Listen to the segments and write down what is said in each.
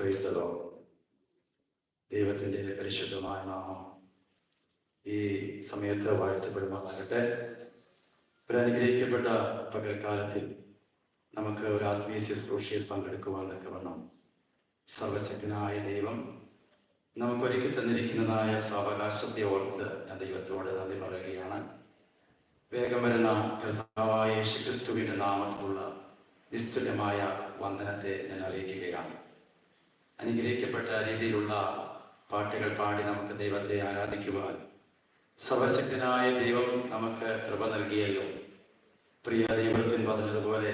ക്രൈസ്തലോ ദൈവത്തിന്റെ പരിശുദ്ധമായ നാമം ഈ സമയത്ത് വാഴ്ത്തപ്പെടുമാറാകട്ടെ. ഒരു പകൽക്കാലത്തിൽ നമുക്ക് ഒരു ആത്മീയ ശുശ്രൂഷയിൽ പങ്കെടുക്കുവാനൊക്കെ വന്നു സർവശക്തനായ ദൈവം നമുക്കൊരുക്കി തന്നിരിക്കുന്നതായ സാവകാശത്തെ ഓർത്ത് ഞാൻ ദൈവത്തോട് നന്ദി പറയുകയാണ്. വേഗം വരുന്ന കർത്താവായ യേശുക്രിസ്തുവിന്റെ നാമത്തിലുള്ള നിസ്തുലമായ വന്ദനത്തെ ഞാൻ അറിയിക്കുകയാണ്. അനുഗ്രഹിക്കപ്പെട്ട രീതിയിലുള്ള പാട്ടുകൾ പാടി നമുക്ക് ദൈവത്തെ ആരാധിക്കുവാൻ. സർവശക്തനായ ദൈവം നമുക്ക് കൃപ നൽകിയല്ലോ. പ്രിയ ദൈവത്തിൻ പറഞ്ഞതുപോലെ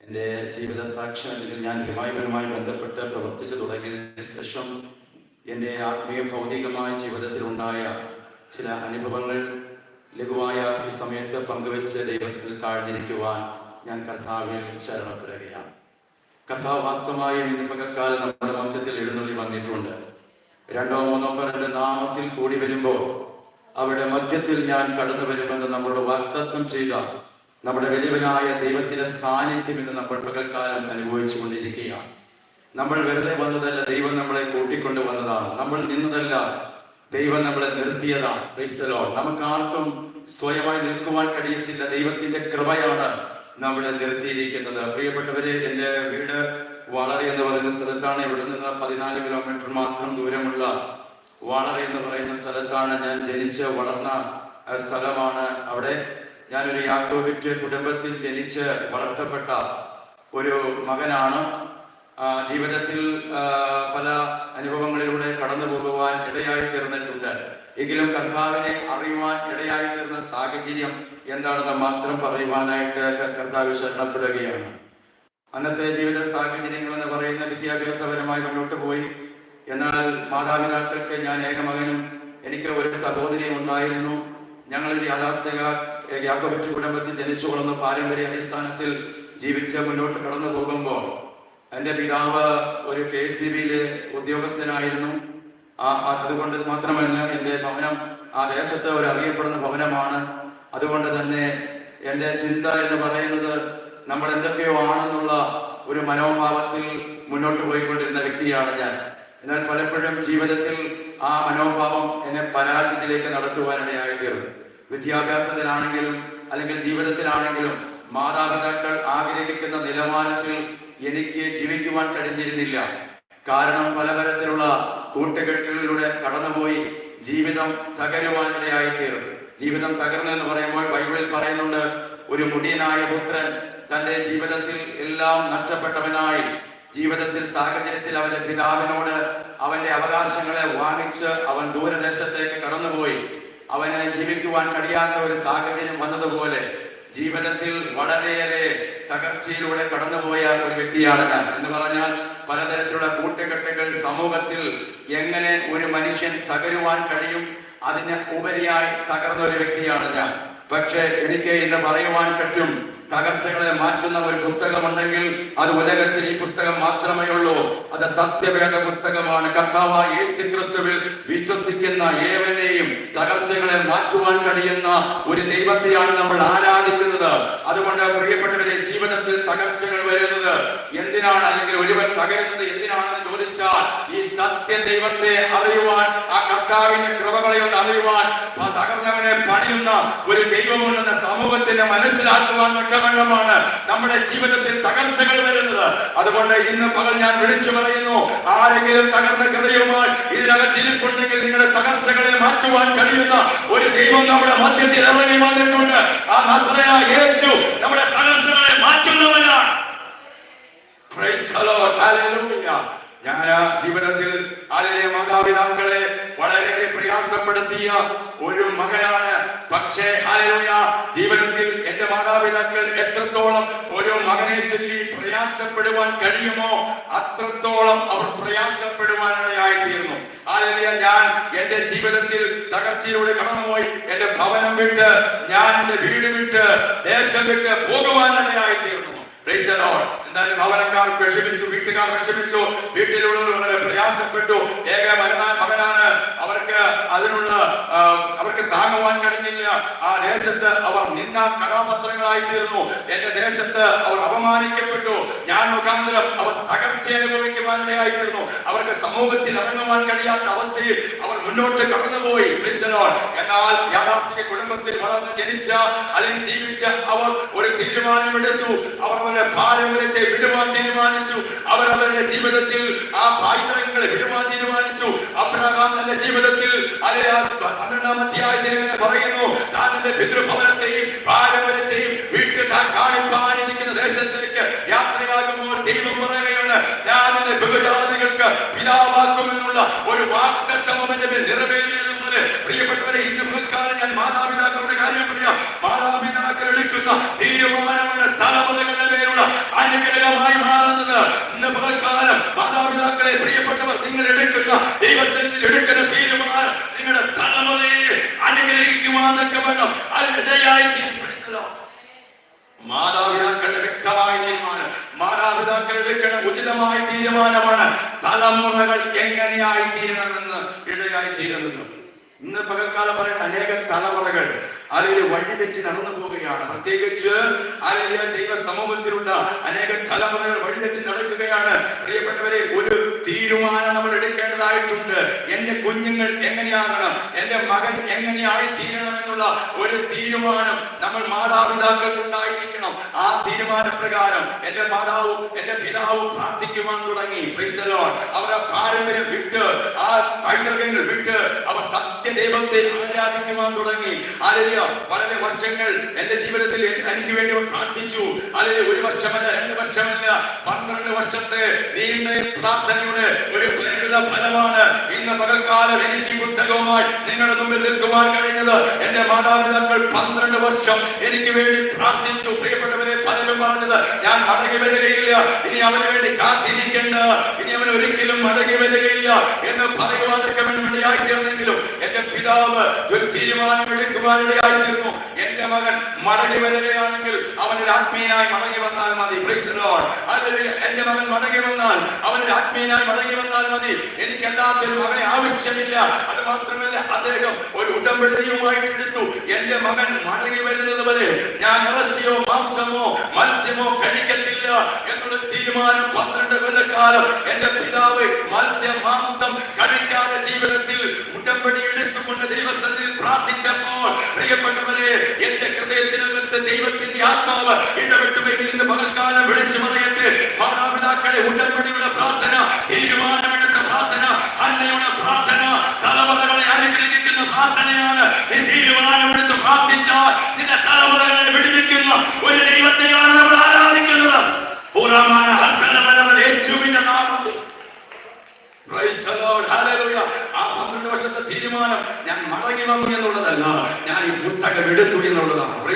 എന്റെ ജീവിത സാക്ഷ്യം അല്ലെങ്കിൽ ഞാൻ റിവൈവലുമായി ബന്ധപ്പെട്ട് പ്രവർത്തിച്ചു തുടങ്ങിയതിന് ശേഷം എന്റെ ആത്മീയ ഭൗതികമായ ജീവിതത്തിൽ ഉണ്ടായ ചില അനുഭവങ്ങൾ ലഘുവായ ഈ സമയത്ത് പങ്കുവെച്ച് ദൈവത്തിൽ താഴ്ന്നിരിക്കുവാൻ ഞാൻ കർത്താവിൽ ശരണപ്പെടുകയാണ്. കർത്താവ് വാസ്തവമായും ഇന്ന് നമ്മുടെ മധ്യത്തിൽ എഴുന്നള്ളി വന്നിട്ടുണ്ട്. രണ്ടോ മൂന്നോ പേരുടെ നാമത്തിൽ കൂടി വരുമ്പോൾ അവിടെ മധ്യത്തിൽ ഞാൻ കടന്നു വരുമെന്ന് നമ്മളോട് വാക്തത്വം ചെയ്ത നമ്മുടെ വലിയവനായ ദൈവത്തിന്റെ സാന്നിധ്യം ഇന്ന് നമ്മൾ പകൽക്കാലം അനുഭവിച്ചു കൊണ്ടിരിക്കുകയാണ്. നമ്മൾ വെറുതെ വന്നതല്ല ദൈവം നമ്മളെ കൂട്ടിക്കൊണ്ടു വന്നതാണ്. നമ്മൾ നിന്നതല്ല ദൈവം നമ്മളെ നിർത്തിയതാണ്. നമുക്ക് ആർക്കും സ്വയമായി നിൽക്കുവാൻ കഴിയത്തില്ല. ദൈവത്തിന്റെ കൃപയാണ് നമ്മളെ നിർത്തിയിരിക്കുന്നത് പ്രിയപ്പെട്ടവരെ എന്റെ വീട് വളരെ എന്ന് പറയുന്ന സ്ഥലത്താണ്. ഇവിടെ നിന്ന് പതിനാല് കിലോമീറ്റർ മാത്രം ദൂരമുള്ള വളരെ എന്ന് പറയുന്ന സ്ഥലത്താണ് ഞാൻ ജനിച്ച് വളർന്ന സ്ഥലമാണ്. അവിടെ ഞാനൊരു യാക്കോബിറ്റ് കുടുംബത്തിൽ ജനിച്ച് വളർത്തപ്പെട്ട ഒരു മകനാണ്. ജീവിതത്തിൽ പല അനുഭവങ്ങളിലൂടെ കടന്നു പോകുവാൻ ഇടയായി തീർന്നിട്ടുണ്ട്. എങ്കിലും കർത്താവിനെ അറിയുവാൻ ഇടയായി തീർന്ന സാഹചര്യം എന്താണെന്ന് മാത്രം പറയുവാനായിട്ട് കർത്താവ് ശരണപ്പെടുകയാണ്. അന്നത്തെ ജീവിത സാഹചര്യങ്ങൾ എന്ന് പറയുന്ന വിദ്യാഭ്യാസപരമായി മുന്നോട്ട് പോയി. എന്നാൽ മാതാപിതാക്കൾക്ക് ഞാൻ ഏകമകനും എനിക്ക് ഒരു സഹോദരിയും ഉണ്ടായിരുന്നു. ഞങ്ങളൊരു യാഥാസ്ഥിക യാക്കോബിറ്റ് കുടുംബത്തിൽ ജനിച്ചു വളർന്ന പാരമ്പര്യ അടിസ്ഥാനത്തിൽ ജീവിച്ച് മുന്നോട്ട് കടന്നു പോകുമ്പോൾ എന്റെ പിതാവ് ഒരു കെ സി ബിയിലെ ഉദ്യോഗസ്ഥനായിരുന്നു. ആ അതുകൊണ്ട് മാത്രമല്ല എന്റെ ഭവനം ആ ദേശത്ത് ഒരു അറിയപ്പെടുന്ന ഭവനമാണ്. അതുകൊണ്ട് തന്നെ എന്റെ ചിന്ത എന്ന് പറയുന്നത് നമ്മൾ എന്തൊക്കെയോ ആണെന്നുള്ള ഒരു മനോഭാവത്തിൽ മുന്നോട്ട് പോയിക്കൊണ്ടിരുന്ന വ്യക്തിയാണ് ഞാൻ. എന്നാൽ പലപ്പോഴും ജീവിതത്തിൽ ആ മനോഭാവം എന്നെ പരാജയത്തിലേക്ക് നടത്തുവാനിടയായി തീർന്നു വിദ്യാഭ്യാസത്തിലാണെങ്കിലും അല്ലെങ്കിൽ ജീവിതത്തിലാണെങ്കിലും മാതാപിതാക്കൾ ആഗ്രഹിക്കുന്ന നിലവാരത്തിൽ എനിക്ക് ജീവിക്കുവാൻ കഴിഞ്ഞിരുന്നില്ല. കാരണം പലതരത്തിലുള്ള കൂട്ടുകെട്ടുകളിലൂടെ കടന്നുപോയി ജീവിതം തകരുവാനിടയായി തീരും ജീവിതം തകർന്നു എന്ന് പറയുമ്പോൾ ബൈബിളിൽ പറയുന്നുണ്ട് ഒരു മുടിയനായ പുത്രൻ തന്റെ ജീവിതത്തിൽ എല്ലാം നഷ്ടപ്പെട്ടവനായി. ജീവിതത്തിൽ സാഹചര്യത്തിൽ അവന്റെ പിതാവിനോട് അവന്റെ അവകാശങ്ങളെ വാങ്ങിച്ച് അവൻ ദൂരദേശത്തേക്ക് കടന്നുപോയി. അവനെ ജീവിക്കുവാൻ കഴിയാത്ത ഒരു സാഹചര്യം വന്നതുപോലെ ജീവിതത്തിൽ വളരെയേറെ തകർച്ചയിലൂടെ കടന്നുപോയ ഒരു വ്യക്തിയാണ് ഞാൻ. എന്ന് പറഞ്ഞാൽ പലതരത്തിലുള്ള കൂട്ടുകെട്ടുകൾ സമൂഹത്തിൽ എങ്ങനെ ഒരു മനുഷ്യൻ തകരുവാൻ കഴിയും അതിന് ഉപരിയായി തകർന്ന ഒരു വ്യക്തിയാണ് ഞാൻ. പക്ഷേ എനിക്ക് ഇന്ന് പറയുവാൻ പറ്റും തകർച്ചകളെ മാറ്റുന്ന ഒരു പുസ്തകമുണ്ടെങ്കിൽ അത് ഉലകത്തിൽ ഈ പുസ്തകം മാത്രമേ ഉള്ളൂ. അത് സത്യവേദ പുസ്തകമാണ്. കർത്താവായ യേശു ക്രിസ്തുവിൽ വിശ്വസിക്കുന്ന ഏവനെയും തകർച്ചകളെ മാറ്റുവാൻ കഴിയുന്ന ഒരു ദൈവത്തെയാണ് നമ്മൾ ആരാധിക്കുന്നത്. അതുകൊണ്ട് പ്രിയപ്പെട്ടവരെ ജീവിതത്തിൽ തകർച്ചകൾ വരുന്നത് എന്തിനാണ്? അല്ലെങ്കിൽ ഒരുവൻ തകരുന്നത് എന്തിനാണെന്ന് ചോദിച്ചാൽ ഈ സത്യ ദൈവത്തെ അറിയുവാൻ ആ കർത്താവിന്റെ കൃപകളെ ഒന്ന് അറിയുവാൻ ആ തകർന്നവനെ പണിയുന്ന ഒരു ദൈവമുണ്ടെന്ന സമൂഹത്തിന് മനസ്സിലാക്കുവാൻ തക്കവണ്ണമാണ് നമ്മുടെ ജീവിതത്തിൽ തകർച്ചകൾ വരുന്നത്. അതുകൊണ്ട് ഇന്ന് പകൽ ഞാൻ വിളിച്ചു പറയുന്നു ആരെങ്കിലും തകർന്ന ഹൃദയവുമായി ഇതിനകത്ത് ഇരിപ്പുണ്ടെങ്കിൽ നിങ്ങളുടെ തകർച്ചകളെ മാറ്റുവാൻ കഴിയുന്ന ഒരു ദൈവം നമ്മുടെ മധ്യത്തിൽ ഇറങ്ങി വന്നിട്ടുണ്ട്. ആ നസ്രയായ യേശു നമ്മുടെ തകർച്ചകളെ മാറ്റുന്നവനാണ്. ഞാൻ ജീവിതത്തിൽ അതിലെ മാതാപിതാക്കളെ വളരെ പ്രയാസപ്പെടുത്തിയ ഒരു മകനാണ്. പക്ഷേ ജീവിതത്തിൽ എന്റെ മാതാപിതാക്കൾ എത്രത്തോളം ഒരു മകനെ ചൊല്ലി പ്രയാസപ്പെടുവാൻ കഴിയുമോ? അത്രത്തോളം അവർ പ്രയാസപ്പെടുവാനിടയായിത്തീരുന്നു. ഹല്ലേലൂയ ഞാൻ എന്റെ ജീവിതത്തിൽ തകർച്ചയിലൂടെ കടന്നുപോയി. എന്റെ ഭവനം വിട്ട് ഞാൻ എന്റെ വീട് വിട്ട് ദേശം വിട്ട് പോകുവാനിടയായി എന്തായാലും ഭവനക്കാർ വിഷമിച്ചു വീട്ടുകാർ വിഷമിച്ചു വീട്ടിലുള്ളവർ വളരെ പ്രയാസപ്പെട്ടു. ഏക മകനാ മകനാണ്. അവർക്ക് അതിനുള്ള അവർക്ക് താങ്ങുവാൻ കഴിഞ്ഞില്ല. ആ ദേശത്ത് അവർ നിന്ന കഥാപത്രങ്ങളായി തീർന്നു എന്റെ ദേശത്ത് അവർ അപമാനിക്കപ്പെട്ടു. ഞാൻ മുഖാന്തരം അവർ തകർച്ച അനുഭവിക്കുവാനിടയായി തീർന്നു അവർക്ക് സമൂഹത്തിൽ ഇറങ്ങുവാൻ കഴിയാത്ത അവസ്ഥയിൽ അവർ മുന്നോട്ട് കടന്നുപോയി എന്നാൽ യാഥാർത്ഥിക കുടുംബത്തിൽ വളർന്ന് ജനിച്ച അല്ലെങ്കിൽ ജീവിച്ച അവർ ഒരു തീരുമാനമെടുത്തു. അവർ അവരുടെ പാരമ്പര്യത്തെ വിടുവാൻ തീരുമാനിച്ചു. അവർ അവരുടെ ജീവിതത്തിൽ ആ പായിത്തരങ്ങളെ വിടുവാൻ തീരുമാനിച്ചു. അബ്രഹാം തന്റെ ജീവിതത്തിൽ അതിലെ പന്ത്രണ്ടാം അധ്യായത്തിൽ ഇങ്ങനെ പറയുന്നു താൻ തന്റെ പിതൃഭവനത്തെയും പാരമ്പര്യത്തെയും വീട്ടിൽ താൻ കാണിപ്പാനിരിക്കുന്ന ദേശത്തേക്ക് യാത്രയാകുമ്പോൾ ദൈവം പറയുകയാണ് ഞാൻ എന്റെ ബഹുജാതികൾക്ക് പിതാവാക്കുമെന്നുള്ള ഒരു വാക്തത്വം മേൽ പ്രിയപ്പെട്ടവരെ ഇന്ന് പകൽക്കാലം ഞാൻ മാതാപിതാക്കളുടെ കാര്യം പറയാം. മാതാപിതാക്കൾ എടുക്കുന്ന തീരുമാനമാണ് തലമുറകളുടെ മേലുള്ള അനുഗ്രഹമായി മാറുന്നത്. ഇന്ന് പകൽക്കാലം മാതാപിതാക്കളെ പ്രിയപ്പെട്ടവർ നിങ്ങൾ എടുക്കുന്ന ദൈവത്തിൽ എടുക്കുന്ന തീരുമാനം നിങ്ങളുടെ തലമുറയെ അനുഗ്രഹിക്കുവാനൊക്കെ വേണം. അതിനിടയായി തീരുമാനിച്ചല്ലോ. മാതാപിതാക്കളുടെ വ്യക്തമായ തീരുമാനം മാതാപിതാക്കൾ എടുക്കുന്ന ഉചിതമായ തീരുമാനമാണ് തലമുറകൾ എങ്ങനെയായി തീരണമെന്ന് ഇടയായി തീരുന്നത്. ഇന്ന് പകൽക്കാലം പറയുന്ന അനേക തലമുറകൾ അല്ലെങ്കിൽ വഴി തെറ്റി നടന്നു പോവുകയാണ്. പ്രത്യേകിച്ച് അല്ലെങ്കിൽ ദൈവ സമൂഹത്തിലുള്ള അനേക തലമുറകൾ വഴി തെറ്റി നടക്കുകയാണ്. പ്രിയപ്പെട്ടവരെ ഒരു തീരുമാനം നമ്മൾ എടുക്കേണ്ടതായിട്ടുണ്ട്. എന്റെ കുഞ്ഞുങ്ങൾ എങ്ങനെയാകണം? എന്റെ മകൻ എങ്ങനെയായി തീരണം എന്നുള്ള ഒരു തീരുമാനം നമ്മൾ മാതാപിതാക്കൾക്ക് ഉണ്ടായിരിക്കണം. ആ തീരുമാനപ്രകാരം എന്റെ മാതാവും എന്റെ പിതാവും പ്രാർത്ഥിക്കുവാൻ തുടങ്ങി. അവരുടെ പാരമ്പര്യം വിട്ട് ആ പൈതൃകങ്ങൾ വിട്ട് അവർ സത്യദൈവത്തെ ആരാധിക്കുവാൻ തുടങ്ങി. ആരെയും വളരെ വർഷങ്ങൾ എന്റെ ജീവിതത്തിൽ എനിക്ക് വേണ്ടി പ്രാർത്ഥിച്ചു. അതിൽ ഒരു വർഷമല്ല രണ്ട് വർഷമല്ല പന്ത്രണ്ട് വർഷത്തെ നീണ്ട പ്രാർത്ഥനയുടെ ഒരു പരിണിത ഫലമാണ്. ഇന്ന് പകൽക്കാലം എനിക്ക് പുസ്തകവുമായി നിങ്ങളുടെ മുമ്പിൽ നിൽക്കുവാൻ കഴിഞ്ഞത് എന്റെ മാതാപിതാക്കൾ പന്ത്രണ്ട് വർഷം എനിക്ക് വേണ്ടി പ്രാർത്ഥിച്ചു. പ്രിയപ്പെട്ടവരെ പലരും പറഞ്ഞത് ഞാൻ മടങ്ങി വരികയില്ല. ഇനി അവന് വേണ്ടി കാത്തിരിക്കേണ്ട. ഇനി അവൻ ഒരിക്കലും മടങ്ങി വരികയില്ല. എന്ന് പറയുവാനൊക്കെ വേണ്ടിയായി തീർന്നെങ്കിലും എന്റെ പിതാവ് ഒരു തീരുമാനമെടുക്കുവാനിടയായിരുന്നു എന്റെ മകൻ മടങ്ങി വരികയാണെങ്കിൽ അവനൊരു ആത്മീയനായി മടങ്ങി വന്നാൽ മതി. എന്റെ മകൻ മടങ്ങി വന്നാൽ അവനൊരു ആത്മീയനായി മടങ്ങി വന്നാൽ മതി. എനിക്ക് എല്ലാത്തിനും മകനെ ആവശ്യമില്ല. അത് മാത്രമല്ല അദ്ദേഹം ഒരു ഉടമ്പടിയുമായിട്ട് എടുത്തു. എന്റെ മകൻ മടങ്ങി വരുന്നത് വരെ ഞാൻ ഇറച്ചിയോ മാംസമോ മത്സ്യമോ കഴിക്കത്തില്ല എന്നുള്ള തീരുമാനം പന്ത്രണ്ട് കൊല്ലക്കാലം എന്റെ പിതാവ് മത്സ്യ മാംസം കഴിക്കാതെ ജീവിതത്തിൽ ഉടമ്പടി എടുത്തുകൊണ്ട് ദൈവത്തിൽ പ്രാർത്ഥിച്ചപ്പോൾ പ്രിയപ്പെട്ടവരെ എന്റെ ഹൃദയത്തിനകത്ത് ദൈവത്തിന്റെ ആത്മാവ് ഇടപെട്ടുമെങ്കിൽ ഇന്ന് പകൽക്കാലം വിളിച്ചു പറയട്ടെ. മാതാപിതാക്കളെ ഉടമ്പടിയുടെ പ്രാർത്ഥന തീരുമാനമെടുത്ത പ്രാർത്ഥന അന്നയുടെ പ്രാർത്ഥന തലമുറകളെ അനുഗ്രഹിക്കുന്ന പ്രാർത്ഥനയാണ് ഈ തീരുമാനമെടുത്ത് പ്രാർത്ഥിച്ചാൽ നിന്റെ തലമുറകളെ വിടുവിക്കുന്ന ഒരു ദൈവത്തെയാണ് നമ്മൾ ആരാധിക്കുന്നത് പൂർണമായ അർപ്പണപരമൻ യേശുവിന്റെ. Hallelujah. ആ പന്ത്രണ്ട് വർഷത്തെ തീരുമാനം ഞാൻ മടങ്ങി വന്നു എന്നുള്ളതല്ല ഞാൻ ഈ വിടുത്തു എന്നുള്ളതാണ്.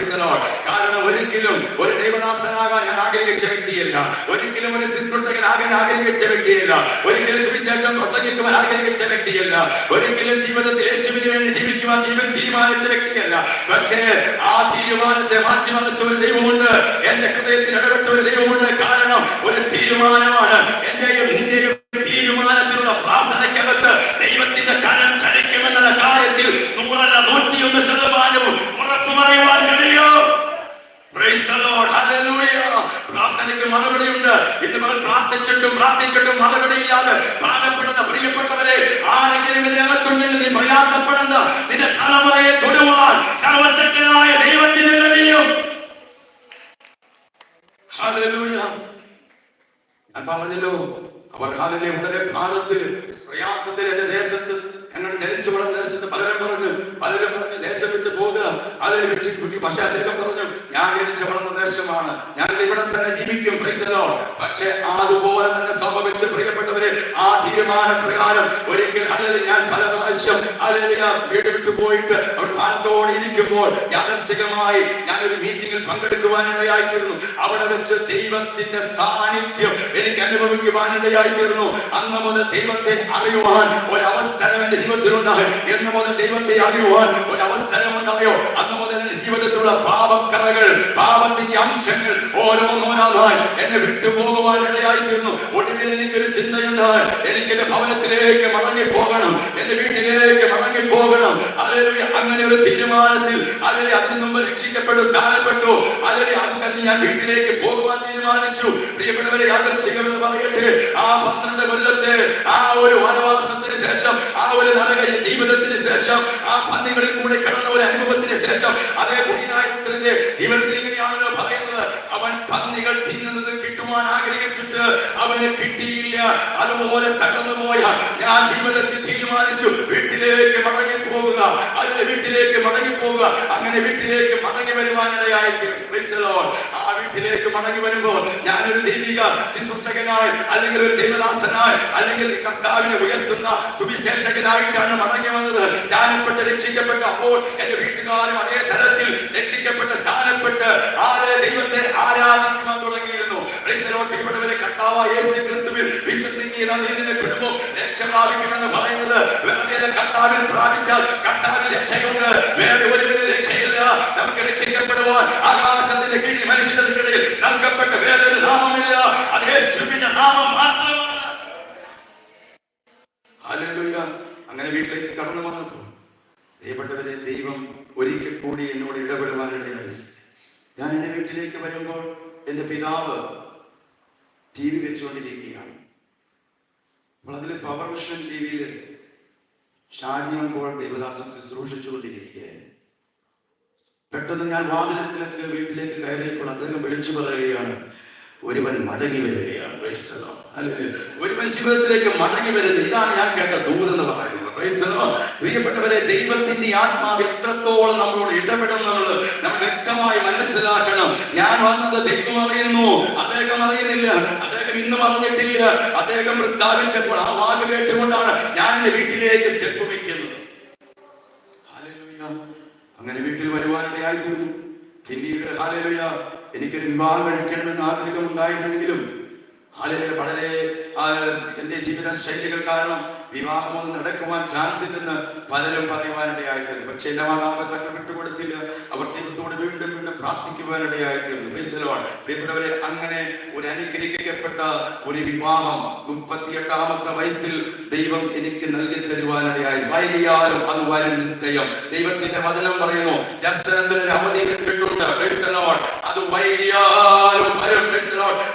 കാരണം ഒരിക്കലും ഒരു ദൈവദാസനാകാൻ ഞാൻ ആഗ്രഹിച്ച വ്യക്തിയല്ല. ഒരിക്കലും ഒരു ശുശ്രൂഷകനാകാൻ ആഗ്രഹിച്ച വ്യക്തിയല്ല. ഒരിക്കലും സുവിശേഷം പ്രസംഗിക്കുവാൻ ആഗ്രഹിച്ച വ്യക്തിയല്ല. ഒരിക്കലും ജീവിതത്തിൽ യേശുവിന് വേണ്ടി ജീവിക്കുവാൻ ജീവൻ തീരുമാനിച്ച വ്യക്തിയല്ല. പക്ഷേ ആ തീരുമാനത്തെ മാറ്റിമറിച്ച ഒരു ദൈവമുണ്ട്. എന്റെ ഹൃദയത്തിൽ ഇടപെട്ട ഒരു ദൈവമുണ്ട്. കാരണം ഒരു തീരുമാനമാണ് എന്റെയും നിന്റെയും അവർ ഹാലിലെ വളരെ ഭാരത്തിൽ പ്രയാസത്തിൽ എന്റെ ദേശത്ത് ഞങ്ങൾ ജനിച്ചു വളർന്ന ദേശത്ത് പലരും പറഞ്ഞു പലരും പറഞ്ഞു ദേശം വിട്ട് പോകുക അതിൽ കുട്ടി പക്ഷെ അദ്ദേഹം പറഞ്ഞു ഞാൻ ജനിച്ചു വളർന്ന ദേശമാണ്. ഞാൻ ഇവിടെ തന്നെ ജീവിക്കും പക്ഷെ അതുപോലെ തന്നെ സംഭവിച്ച് പ്രിയപ്പെട്ടവരെ ആ തീരുമാന പ്രകാരം ഒരിക്കൽ അല്ലെങ്കിൽ ഞാൻ പല പ്രാവശ്യം അല്ലെങ്കിൽ വീട് വിട്ടു പോയിട്ട് ഭാരത്തോടെ ഇരിക്കുമ്പോൾ യാദർശികമായി ഞാൻ ഒരു മീറ്റിംഗിൽ പങ്കെടുക്കുവാനിടയായിത്തീരുന്നു അവിടെ വെച്ച് ദൈവത്തിന്റെ സാന്നിധ്യം എനിക്ക് അനുഭവിക്കുവാനിടയായിത്തീരുന്നു അന്ന് മുതൽ ദൈവത്തെ അറിയുവാൻ ഒരു അവസരം എന്റെ ജീവിതത്തിലുണ്ടായി. എന്ന് മുതൽ ദൈവത്തെ അറിയുവാൻ ഒരു അവസരം ഉണ്ടായോ അന്ന് മുതൽ ജീവിതത്തിലുള്ള പാപക്കറകൾ പാപത്തിന്റെ അംശങ്ങൾ ഓരോന്നോരോന്നായി എന്നെ വിട്ടുപോകുവാനിടയായിത്തീർന്നു ഒടുവിൽ എനിക്കൊരു ചിന്തയുണ്ട് എനിക്കെന്റെ ഭവനത്തിലേക്ക് മടങ്ങി പോകണം എന്റെ വീട്ടിലേക്ക് മടങ്ങി പോകണം അങ്ങനെ ഒരു തീരുമാനത്തിൽ അല്ലെങ്കിൽ അതിൽ മുമ്പ് രക്ഷിക്കപ്പെട്ടു സ്ഥാനപ്പെട്ടു അല്ലെങ്കിൽ അത് കഴിഞ്ഞ് ഞാൻ വീട്ടിലേക്ക് പോകുവാൻ തീരുമാനിച്ചു. പ്രിയപ്പെട്ടവരെ യാദർശികമെന്ന് പറയട്ടെ. ആ പന്ത്രണ്ട് കൊല്ലത്തെ ആ ഒരു വനവാസത്തിന് ശേഷം ആ ഒരു നരക ജീവിതത്തിന് ശേഷം ആ പന്നികളിൽ കൂടെ കടന്ന ഒരു അനുഭവത്തിന് ശേഷം അതേ കുടിനായത്തിന്റെ ജീവിതത്തിൽ ഇങ്ങനെയാണല്ലോ പറയുന്നത്. അവൻ കിട്ടുവാൻ ആഗ്രഹിച്ചിട്ട് അവന് കിട്ടിയില്ല. അതുപോലെ തകർന്നു പോയ ഞാൻ ജീവിതത്തിൽ തീരുമാനിച്ചു വീട്ടിലേക്ക് മടങ്ങി പോകുക അതിന്റെ വീട്ടിലേക്ക് മടങ്ങി പോകുക അങ്ങനെ വീട്ടിലേക്ക് മടങ്ങി വരുവാനിടയായി. ആ വീട്ടിലേക്ക് മടങ്ങി വരുമ്പോൾ ഞാനൊരു ദൈവിക ശുശ്രൂഷകനായി അല്ലെങ്കിൽ ഒരു ദൈവദാസനായി അല്ലെങ്കിൽ കർത്താവിനെ ഉയർത്തുന്ന സുവിശേഷകനായിട്ടാണ് മടങ്ങി വന്നത്. ജ്ഞാനപ്പെട്ട് രക്ഷിക്കപ്പെട്ട അപ്പോൾ എന്റെ വീട്ടുകാരും അതേ തരത്തിൽ രക്ഷിക്കപ്പെട്ട് സ്ഥാനപ്പെട്ട് ആരെ ദൈവത്തെ ആരാധിക്കുവാൻ തുടങ്ങിയിരുന്നു പറയുന്നത് വേറെ അത് നാമം. അങ്ങനെ വീട്ടിലേക്ക് കടന്നു വന്നപ്പോൾ പ്രിയപ്പെട്ടവരെ ദൈവം ഒരിക്കൽ കൂടി എന്നോട് ഇടപെടുവാനിടയായി. ഞാൻ എന്റെ വീട്ടിലേക്ക് വരുമ്പോൾ എന്റെ പിതാവ് ടി വി വെച്ചുകൊണ്ടിരിക്കുകയാണ് അപ്പോൾ അതിൽ പവർ വിഷൻ ടി വിയിൽ ഷാജിയപ്പോൾ ദൈവദാസൻ ശുശ്രൂഷിച്ചുകൊണ്ടിരിക്കുകയായിരുന്നു പെട്ടെന്ന് ഞാൻ വാതിലത്തിലേക്ക് വീട്ടിലേക്ക് കയറിയപ്പോൾ അദ്ദേഹം വിളിച്ചു പറയുകയാണ് ഒരുവൻ മടങ്ങി വരികയാണ്. ഒരുവൻ ജീവിതത്തിലേക്ക് മടങ്ങി വരുന്നത് ഇതാണ് ഞാൻ കേട്ട ദൂരെന്ന് പറയുന്നത്. പ്രിയപ്പെട്ടവരെ ദൈവത്തിന്റെ ആത്മാവ് എത്രത്തോളം നമ്മളോട് ഇടപെടുന്നുള്ളത് നമ്മൾ വ്യക്തമായി മനസ്സിലാക്കണം. ഞാൻ വന്നത് ദൈവം അറിയുന്നു. അദ്ദേഹം അറിയുന്നില്ല. അദ്ദേഹം ഇന്നും അറിഞ്ഞിട്ടില്ല. അദ്ദേഹം പ്രസ്താവിച്ചപ്പോൾ ആ വാക്ക് കേട്ടുകൊണ്ടാണ് ഞാൻ എന്റെ വീട്ടിലേക്ക് സ്റ്റെപ്പ് വയ്ക്കുന്നത്. അങ്ങനെ വീട്ടിൽ വരുവാനിടയായി തീർന്നു പിന്നീട് ഹാലലുയ എനിക്കൊരു വിവാഹം കഴിക്കണമെന്ന് ആഗ്രഹം ഉണ്ടായിരുന്നെങ്കിലും ഹാലലുയ വളരെ ആ, എന്റെ ജീവിത ശൈലികൾ കാരണം വിവാഹമൊന്നും നടക്കുവാൻ ചാൻസ് ഇല്ലെന്ന് പലരും പറയുവാനിടയായിട്ടുണ്ട് പക്ഷെ എന്റെ മാതാപിതാക്കൾ വിട്ടുകൊടുത്തില്ല. അവർ ദൈവത്തോട് വീണ്ടും വീണ്ടും പ്രാർത്ഥിക്കുവാനിടയായിട്ടുണ്ട് അങ്ങനെ ഒരു അനുഗ്രഹിക്കപ്പെട്ട ഒരു വിവാഹം മുപ്പത്തിയെട്ടാമത്തെ വയസ്സിൽ ദൈവം എനിക്ക് നൽകി തരുവാനിടയായി. വൈകിയാലും അത് വരും ദൈവത്തിന്റെ വചനം പറയുന്നു ദർശനത്തിൽ Praise അത് വൈകിയാലും വരും.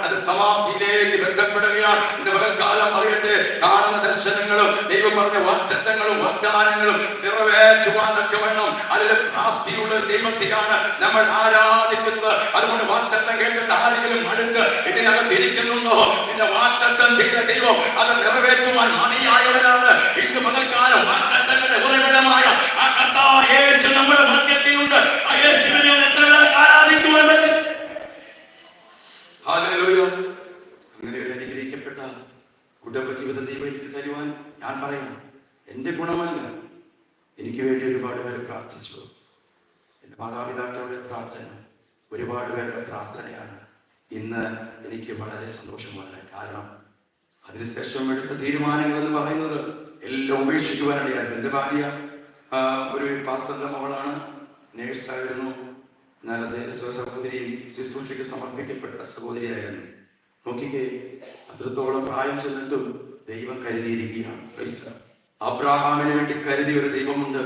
അത് സമാപ്തിയിലേക്ക് ബന്ധപ്പെടുകയാണ് ഇന്ന് പകൽക്കാലം പറയട്ടെ കാണുന്ന ദർശനങ്ങളും ദൈവം പറഞ്ഞ വാഗ്ദത്തങ്ങളും വാഗ്ദാനങ്ങളും നിറവേറ്റുവാൻ വേണം അതിലെ പ്രാപ്തിയുള്ള ദൈവത്തെയാണ് നമ്മൾ ആരാധിക്കുന്നത്. അതുകൊണ്ട് വാഗ്ദത്തം കേട്ടിട്ട് ആരെങ്കിലും അടുത്ത് ഇതിനകത്ത് ഇരിക്കുന്നുണ്ടോ നിന്റെ വാഗ്ദത്തം ചെയ്ത ദൈവം അത് നിറവേറ്റുവാൻ മണിയായവനാണ് ഇന്ന് പകൽക്കാലം വാഗ്ദത്തങ്ങളുടെ ഉറവിടമായ ആ കർത്താവ് യേശു നമ്മുടെ മധ്യത്തിലുണ്ട്. ആ യേശുവിനെ എത്ര പേർക്ക് ആരാധിക്കുവാൻ പറ്റും ഹല്ലേലൂയ. അങ്ങനെ ഒരു അനുഗ്രഹിക്കപ്പെട്ട കുടുംബജീവിതം ദൈവം എനിക്ക് തരുവാൻ ഞാൻ പറയാം എന്റെ ഗുണമല്ല. എനിക്ക് വേണ്ടി ഒരുപാട് പേര് പ്രാർത്ഥിച്ചു. എന്റെ മാതാപിതാക്കളുടെ പ്രാർത്ഥന ഒരുപാട് പേരുടെ പ്രാർത്ഥനയാണ്. ഇന്ന് എനിക്ക് വളരെ സന്തോഷമാണ്. കാരണം അതിനുശേഷം എടുത്ത തീരുമാനങ്ങൾ എന്ന് പറയുന്നത് എല്ലാം ഉപേക്ഷിക്കുവാനിടയാണ് എന്റെ ഭാര്യ ഒരു പാസ്റ്ററിന്റെ മകളാണ്. നേഴ്സായിരുന്നു. എന്നാൽ അദ്ദേഹം സഹോദരിയും ശുശ്രൂഷയ്ക്ക് സമർപ്പിക്കപ്പെട്ട സഹോദരിയായിരുന്നു. നോക്കിക്കേ അത്രത്തോളം പ്രായം ചെന്നിട്ടും ദൈവം കരുതിയിരിക്കുകയാണ്. അബ്രാഹാമിന് വേണ്ടി കരുതിയ ഒരു ദൈവമുണ്ട്.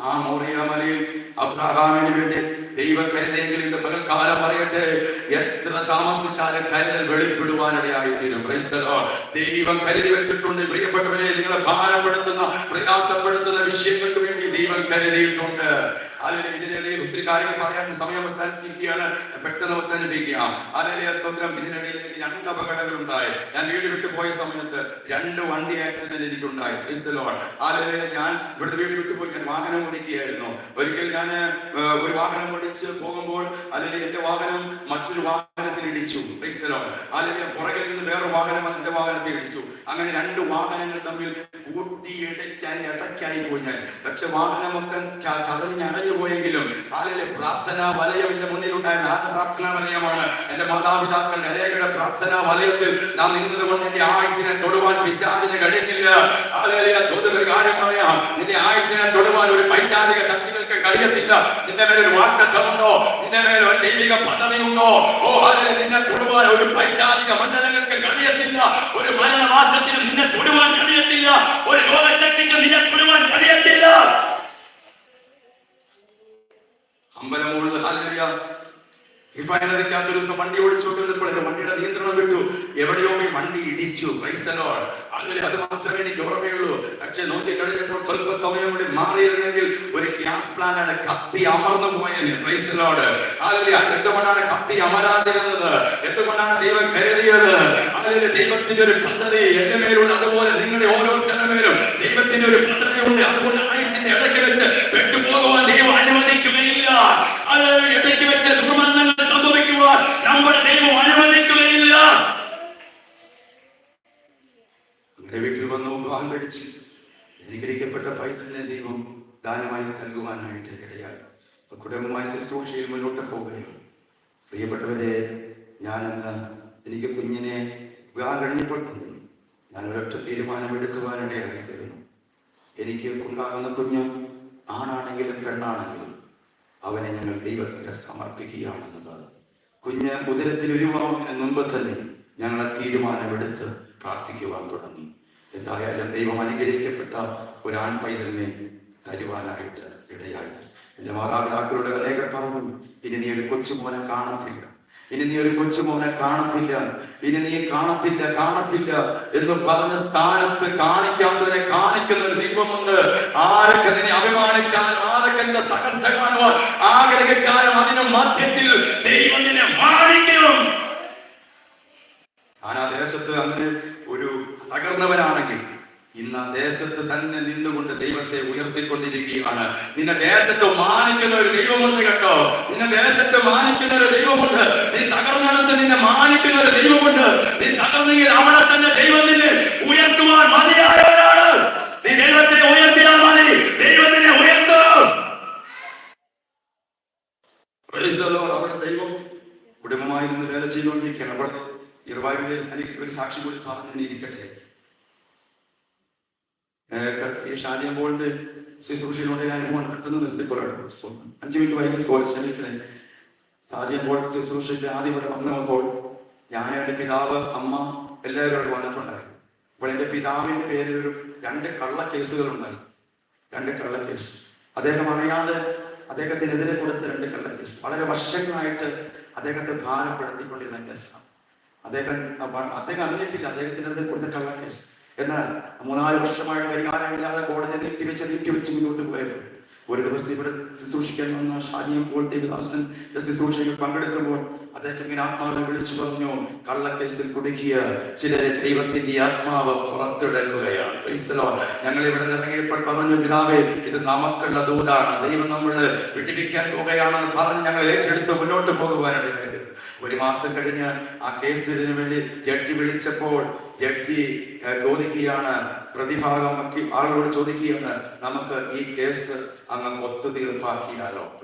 ആ മോറിയാമലയിൽ അബ്രാഹാമിന് വേണ്ടി ദൈവ കരുതെങ്കിലും ഇന്ന് പറയട്ടെ. എത്ര താമസിച്ചാലും കരുതൽ വെളിപ്പെടുവാനിടയായി തീരും ദൈവം കരുതി വെച്ചിട്ടുണ്ട്. പ്രിയപ്പെട്ടവരെ നിങ്ങളെ ഭാരപ്പെടുത്തുന്ന പ്രയാസപ്പെടുത്തുന്ന വിഷയങ്ങൾക്ക് വേണ്ടി ദൈവം കരുതിയിട്ടുണ്ട്. അതിന് ഇതിനിടയിൽ ഒത്തിരി കാര്യങ്ങൾ പറയാൻ സമയം അവസാനിപ്പിക്കുകയാണ് പെട്ടെന്ന് അവസാനിപ്പിക്കുക. അതിലെ സ്വന്തം ഇതിനിടയിൽ രണ്ട് അപകടങ്ങൾ ഉണ്ടായി ഞാൻ വീട് വിട്ടു പോയ സമയത്ത് രണ്ട് വണ്ടി ആക്സിഡന്റ് എനിക്കുണ്ടായി. അതിലെ ഞാൻ ഇവിടുത്തെ വീട് വിട്ടു പോയി. ഞാൻ വാഹനം ഓടിക്കുകയായിരുന്നു. ഒരിക്കൽ ഞാൻ ഒരു വാഹനം ഓടിച്ച് പോകുമ്പോൾ അതിൽ എന്റെ വാഹനം മറ്റൊരു വാഹനത്തിൽ ഇടിച്ചു. അല്ലെങ്കിൽ പുറകിൽ നിന്ന് വേറെ വാഹനം എന്റെ വാഹനത്തിൽ ഇടിച്ചു. അങ്ങനെ രണ്ട് വാഹനങ്ങൾ തമ്മിൽ കൂട്ടിയിടിച്ച് അതിന് ഇടയ്ക്കായി പോയി ഞാൻ. പക്ഷെ വാഹനം മൊത്തം ച- ചതഞ്ഞടഞ്ഞു പോയെങ്കിലും ആളിലെ പ്രാർത്ഥനാ വലയം എന്റെ മുന്നിലുണ്ടായിരുന്ന ആ പ്രാർത്ഥനാ വലയമാണ്. എന്റെ മാതാപിതാക്കളുടെ അനേകരുടെ പ്രാർത്ഥനാ വലയത്തിൽ നാം നിന്നത് കൊണ്ട് എന്റെ തൊടുവാൻ പിശാചിന് കഴിയുന്നില്ല അതിലെ ഒരു കാര്യം പറയാം. നിന്റെ ആയുസിനെ തൊടുവാൻ ഒരു പൈശാചിക ശക്തികൾക്ക് കഴിയത്തില്ല. നിന്റെ മേലെ ഒരു വാട്ടത്തമുണ്ടോ നിന്റെ മേലെ ഒരു ദൈവിക പദ്ധതിയുണ്ടോ ഓ അതിൽ നിന്നെ തൊടുവാൻ ഒരു പൈശാചിക മണ്ഡലങ്ങൾക്ക് കഴിയത്തില്ല. റിഫൈനറിക്കകത്ത് ഒരു ദിവസം വണ്ടി ഓടിച്ചുകൊണ്ടിരുന്നപ്പോൾ എന്റെ വണ്ടിയുടെ നിയന്ത്രണം വിട്ടു. എവിടെയോ ഈ വണ്ടി ഇടിച്ചു. പൈസലോൾ അതിൽ അത് മാത്രമേ എനിക്ക് ഓർമ്മയുള്ളൂ. പക്ഷെ നോക്കി കഴിഞ്ഞപ്പോൾ സ്വല്പ സമയം കൂടി മാറിയിരുന്നെങ്കിൽ ഒരു ഗ്യാസ് പ്ലാന്റാണ് കത്തി അമർന്നു പോയത് പൈസലോട് അതിൽ എന്തുകൊണ്ടാണ് കത്തി അമരാതിരുന്നത്? എന്തുകൊണ്ടാണ് ദൈവം കരുതിയത്? അതിൽ ദൈവത്തിന്റെ ഒരു പദ്ധതി എന്റെ മേലുള്ള അതുപോലെ നിങ്ങളുടെ ഓരോരുത്തരുടെ മേലും ദൈവത്തിന്റെ ഒരു പദ്ധതി ഉണ്ട് അതുകൊണ്ട് ആയുസിന്റെ ഇടയ്ക്ക് വെച്ച് പെട്ടുപോകുവാൻ ദൈവം അനുവദിക്കുകയില്ല അത് ഇടയ്ക്ക് വെച്ച് ദുർമരണങ്ങൾ സംഭവിക്കുവാൻ നമ്മുടെ ദൈവം അനുവദിക്കുകയില്ല അങ്ങനെ വീട്ടിൽ വിവാഹം കഴിച്ച് അനുഗ്രഹിക്കപ്പെട്ട പൈതലിനെ ദൈവം ദാനമായി നൽകുവാനായിട്ട് ഇടയായി. കുടുംബമായ ശുശ്രൂഷയിൽ മുന്നോട്ട് പോവുകയാണ്. പ്രിയപ്പെട്ടവരെ ഞാനെന്ന് എനിക്ക് കുഞ്ഞിനെ വിവാഹം കഴിഞ്ഞപ്പോൾ തന്നെ ഞാൻ ഒരൊറ്റ തീരുമാനമെടുക്കുവാനിടയായി തീരുന്നു എനിക്ക് ഉണ്ടാകുന്ന കുഞ്ഞ് ആണാണെങ്കിലും പെണ്ണാണെങ്കിലും അവനെ ഞങ്ങൾ ദൈവത്തിന് സമർപ്പിക്കുകയാണെന്നുള്ളത്. കുഞ്ഞ് ഉദരത്തിൽ ഉരുവാകുന്നതിന് മുമ്പ് തന്നെ ഞങ്ങൾ തീരുമാനമെടുത്ത് പ്രാർത്ഥിക്കുവാൻ തുടങ്ങി. എന്തായാലും ദൈവം അനുഗ്രഹിക്കപ്പെട്ട ഒരാൺ പൈതലിനെ തരുവാനായിട്ട് ഇടയായി. എന്റെ മാതാപിതാക്കളുടെ അനേകം പറഞ്ഞു ഇനി നീ ഒരു കൊച്ചുമോനെ കാണത്തില്ല. ഇനി നീ ഒരു കൊച്ചുമോനെ കാണത്തില്ല. ഇനി നീ കാണത്തില്ല കാണത്തില്ല എന്ന് പറഞ്ഞ സ്ഥാനത്ത് കാണിക്കാത്തവരെ കാണിക്കുന്ന ഒരു ദൈവമുണ്ട്. ആരൊക്കെ നിന്നെ അഭിമാനിച്ചാലും ആരൊക്കെ നിന്റെ തകർച്ച കാണുവാൻ ആഗ്രഹിച്ചാലും അതിന് മധ്യത്തിൽ ദൈവം നിന്നെ മാനിക്കും ഞാൻ ആ ദേശത്ത് അങ്ങനെ ഒരു തകർന്നവനാണെങ്കിൽ ഇന്ന് ദേശത്ത് തന്നെ നിന്നുകൊണ്ട് ദൈവത്തെ ഉയർത്തിക്കൊണ്ടിരിക്കുകയാണ്. നിന്നെ ദേശത്ത് മാനിക്കുന്ന ഒരു ദൈവമുണ്ട് കേട്ടോ. നിന്നെ ദേശത്ത് മാനിക്കുന്ന ഒരു ദൈവമുണ്ട്. നീ തകർന്നിടത്ത് നിന്നെ മാനിക്കുന്ന ഒരു ദൈവമുണ്ട്. നീ തകർന്നെങ്കിൽ അവിടെ തന്നെ ദൈവം നിന്നെ ഉയർത്തുവാൻ മതിയായവരാണ് നീ ദൈവത്തിനെ ഉയർത്തിയാൽ മതി. ദൈവത്തിനെ ഉയർത്തും. അവിടെ ദൈവം കുടുംബമായി വേല ചെയ്തുകൊണ്ടിരിക്കുകയാണ്. അവിടെ എനിക്ക് ഒരു സാക്ഷി കൂടി പറഞ്ഞു ഇരിക്കട്ടെ ഈ ബോളിന്റെ ശുശ്രൂഷയിലൂടെ ഞാൻ ഫോൺ കിട്ടുന്നത് നിർത്തിക്കൊള്ളണം അഞ്ചു മിനിറ്റ് വൈകി ക്ഷമിക്കണേ. ബോൾ ശുശ്രൂഷയ്ക്ക് ആദ്യം ഇവിടെ വന്നപ്പോൾ ഞാൻ എന്റെ പിതാവ് അമ്മ എല്ലാവരും വന്നിട്ടുണ്ടായി. അപ്പോൾ എന്റെ പിതാവിന്റെ പേരിൽ ഒരു രണ്ട് കള്ള കേസുകൾ ഉണ്ടായി രണ്ട് കള്ള കേസ്. അദ്ദേഹം അറിയാതെ അദ്ദേഹത്തിനെതിരെ കൊടുത്ത രണ്ട് കള്ള കേസ്. വളരെ വർഷങ്ങളായിട്ട് അദ്ദേഹത്തെ ഭാരപ്പെടുത്തിക്കൊണ്ടിരുന്ന കേസാണ്. അദ്ദേഹം അദ്ദേഹം അറിഞ്ഞിട്ടില്ല അദ്ദേഹത്തിനെതിരെ കൊടുത്ത കള്ള കേസ്. എന്നാൽ മൂന്നാൽ വർഷമായ പരിഹാരമില്ലാതെ കോടതി നീട്ടിവെച്ച് നീട്ടിവെച്ച് മുന്നോട്ട് പോയത്. ഒരു ദിവസം ഇവിടെ ശുശ്രൂഷിക്കാൻ വന്ന ഷാജിയും പോൾ ശുശ്രൂഷയിൽ പങ്കെടുക്കുമ്പോൾ അദ്ദേഹം ഇങ്ങനെ ആത്മാവിനെ വിളിച്ചു പറഞ്ഞു കള്ളക്കേസിൽ കുടുക്കിയ ചില ദൈവത്തിന്റെ ആത്മാവ് പുറത്തെടുക്കുകയാണ്. ഞങ്ങൾ ഇവിടെ ഇറങ്ങിയപ്പോൾ പറഞ്ഞു പിതാവേ ഇത് നമുക്കുള്ള ദൂതാണ്. ദൈവം നമ്മൾ വിട്ടിരിക്കാൻ പോകുകയാണെന്ന് പറഞ്ഞ് ഞങ്ങൾ ഏറ്റെടുത്ത് മുന്നോട്ട് പോകുവാനിടയായത് ഒരു മാസം കഴിഞ്ഞ് ആ കേസിന് വേണ്ടി ജഡ്ജി വിളിച്ചപ്പോൾ ജഡ്ജി ചോദിക്കുകയാണ്. പ്രതിഭാഗം വക്കീൽ ആളോട് ചോദിക്കുകയാണ്. നമുക്ക് ഈ കേസ് അങ്ങ് ഒത്തു തീർപ്പാക്കിയാലോ.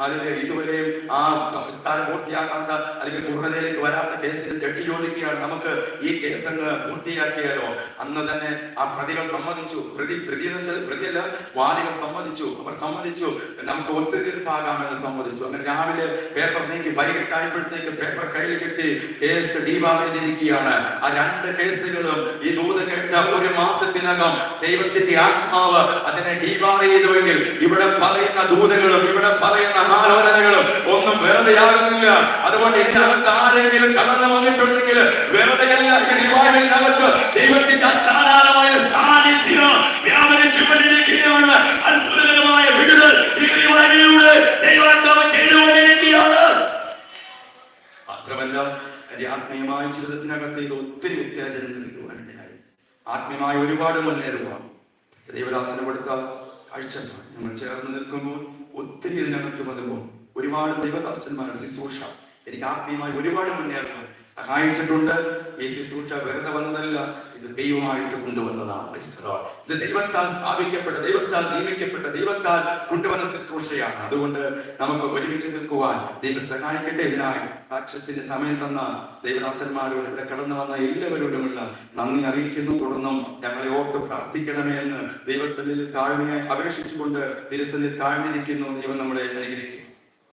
അതിന് ഇതുവരെയും ആ സംസ്ഥാനം പൂർത്തിയാക്കാത്ത അല്ലെങ്കിൽ പൂർണതയിലേക്ക് വരാത്ത കേസിൽ ജഡ്ജി ചോദിക്കുകയാണ്. നമുക്ക് ഈ കേസ് അങ്ങ് പൂർത്തിയാക്കിയാലോ? അന്ന് തന്നെ ആ പ്രതികൾ സമ്മതിച്ചു. പ്രതി പ്രതി പ്രതിയല്ല വാദികൾ സമ്മതിച്ചു. അവർ സമ്മതിച്ചു. നമുക്ക് ഒത്തുതീർപ്പാകാമെന്ന് സമ്മതിച്ചു. അങ്ങനെ രാവിലെ പേപ്പർ നീക്കി വൈകിട്ടായപ്പോഴത്തേക്ക് പേപ്പർ കയ്യിൽ കിട്ടി. കേസ് ഡീവാറിയിരിക്കുകയാണ് ആ രണ്ട് കേസുകളും ഈ ദൂത് കേട്ട ഒരു മാസത്തിനകം ദൈവത്തിന്റെ ആത്മാവ് അതിനെ ഡീവാർ ചെയ്തുവെങ്കിൽ ഇവിടെ പറയുന്ന ദൂതകളും ഇവിടെ പറയുന്ന ആലോചനകളും ഒന്നും വെറുതെയാകുന്നില്ല അതുകൊണ്ട് ഇതിനകത്ത് ആരെങ്കിലും കടന്നു വന്നിട്ടുണ്ടെങ്കിൽ വെറുതെയല്ല ദൈവത്തിന്റെ സാന്നിധ്യം വ്യാപരിച്ചുകൊണ്ടിരിക്കുകയാണ് അത്ഭുതകരമായ ഈ ആത്മീയമായ ജീവിതത്തിനകത്തേക്ക് ഒത്തിരി വ്യത്യാചനം നൽകുവാനിടയായി ആത്മീയമായ ഒരുപാട് മുന്നേറുവാണ് ദൈവദാസനം കൊടുത്ത കാഴ്ച നമ്മൾ ചേർന്ന് നിൽക്കുമ്പോൾ ഒത്തിരി ഇതിനകത്ത് വന്നുമ്പോൾ ഒരുപാട് ദൈവദാസന്മാരുടെ ശുശ്രൂഷ എനിക്ക് ആത്മീയമായി ഒരുപാട് മുന്നേറുവാൻ സഹായിച്ചിട്ടുണ്ട്. ഈ ശുശ്രൂഷ വെറുതെ വന്നതല്ല. ഇത് ദൈവമായിട്ട് കൊണ്ടുവന്നതാണ്. ഇത് ദൈവത്താൽ സ്ഥാപിക്കപ്പെട്ട ദൈവത്താൽ നിയമിക്കപ്പെട്ട ദൈവത്താൽ കൊണ്ടുവന്ന ശുശ്രൂഷയാണ്. അതുകൊണ്ട് നമുക്ക് ഒരുമിച്ച് നിൽക്കുവാൻ ദൈവം സഹായിക്കട്ടെ. ഇതിനായി സാക്ഷ്യത്തിന്റെ സമയം തന്ന ദൈവദാസന്മാരോട് ഇവിടെ കടന്നു വന്ന എല്ലാവരോടുമുള്ള നന്ദി അറിയിക്കുന്നു. തുടർന്നും ഞങ്ങളെ ഓർത്ത് പ്രാർത്ഥിക്കണമേ എന്ന് ദൈവസ്ഥലിൽ താഴ്മയായി അപേക്ഷിച്ചുകൊണ്ട് തിരുസ്ഥലിൽ താഴ്ന്നിരിക്കുന്നു. ദൈവം നമ്മളെ അനുഗ്രഹിക്കും.